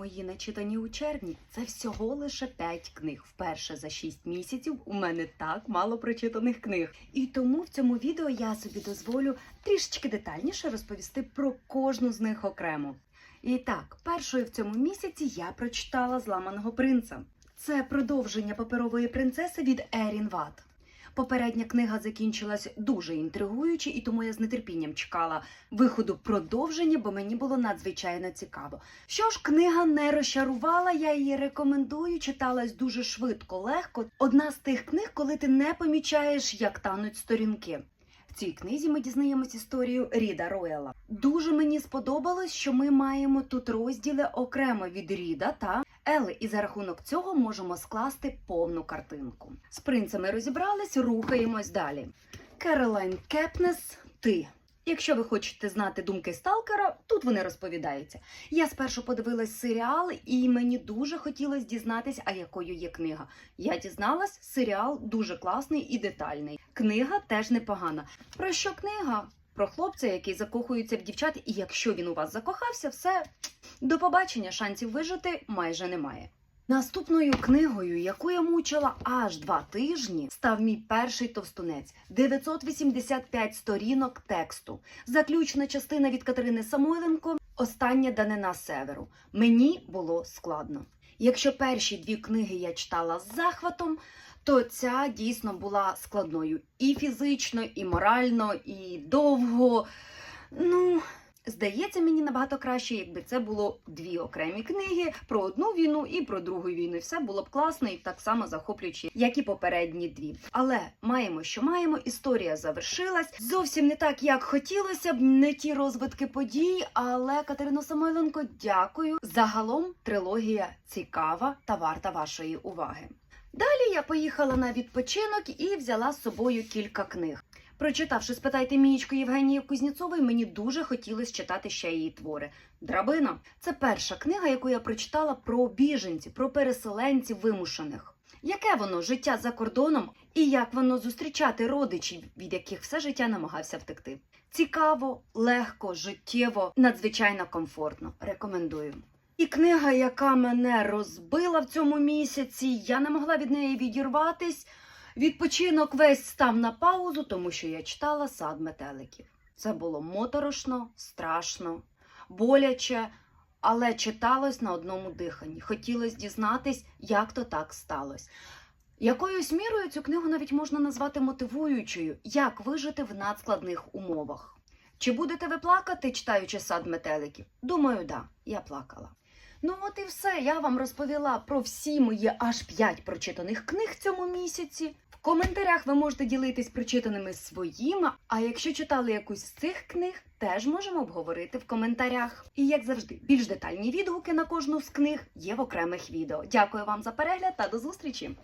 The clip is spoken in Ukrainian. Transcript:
Мої начитані у червні це всього лише 5 книг. Вперше за 6 місяців у мене так мало прочитаних книг. І тому в цьому відео я собі дозволю трішечки детальніше розповісти про кожну з них окремо. І так, першою в цьому місяці я прочитала Зламаного принца. Це продовження паперової принцеси від Ерін Ват. Попередня книга закінчилась дуже інтригуюче, і тому я з нетерпінням чекала виходу продовження, бо мені було надзвичайно цікаво. Що ж, книга не розчарувала, я її рекомендую. Читалась дуже швидко, легко. Одна з тих книг, коли ти не помічаєш, як тануть сторінки. В цій книзі ми дізнаємось історію Ріда Роела. Дуже мені сподобалось, що ми маємо тут розділи окремо від Ріда та Ели, і за рахунок цього можемо скласти повну картинку. З принцами розібрались, рухаємось далі. Керолайн Кепнес, ти. Якщо ви хочете знати думки сталкера, тут вони розповідаються. Я спершу подивилась серіал, і мені дуже хотілося дізнатись, а якою є книга. Я дізналась, серіал дуже класний і детальний. Книга теж непогана. Про що книга? Про хлопця, який закохується в дівчат, і якщо він у вас закохався, все до побачення шансів вижити майже немає. Наступною книгою, яку я мучила аж два тижні, став мій перший товстунець 985 сторінок тексту. Заключна частина від Катерини Самойленко, остання данина северу. Мені було складно. Якщо перші дві книги я читала з захватом, то ця дійсно була складною і фізично, і морально, і довго. Ну, Здається, мені набагато краще, якби це було дві окремі книги про одну війну і про другу війну. Все було б класно і так само захоплююче, як і попередні дві. Але маємо, що маємо. Історія завершилась зовсім не так, як хотілося б, не ті розвитки подій. Але Катерино Самойленко, дякую. Загалом трилогія цікава та варта вашої уваги. Далі я поїхала на відпочинок і взяла з собою кілька книг. Прочитавши спитайте Мієчку Євгенії Кузнєцової, мені дуже хотілося читати ще її твори. Драбина це перша книга, яку я прочитала про біженців, про переселенців вимушених. Яке воно життя за кордоном і як воно зустрічати родичів, від яких все життя намагався втекти? Цікаво, легко, життєво, надзвичайно комфортно. Рекомендую. І книга, яка мене розбила в цьому місяці, я не могла від неї відірватись. Відпочинок весь став на паузу, тому що я читала сад метеликів. Це було моторошно, страшно, боляче, але читалось на одному диханні. Хотілося дізнатись, як то так сталося. Якоюсь мірою цю книгу навіть можна назвати мотивуючою, як вижити в надскладних умовах. Чи будете ви плакати, читаючи сад метеликів? Думаю, да, я плакала. Ну от і все. Я вам розповіла про всі мої аж п'ять прочитаних книг цьому місяці. В коментарях ви можете ділитись прочитаними своїми. А якщо читали якусь з цих книг, теж можемо обговорити в коментарях. І як завжди, більш детальні відгуки на кожну з книг є в окремих відео. Дякую вам за перегляд та до зустрічі!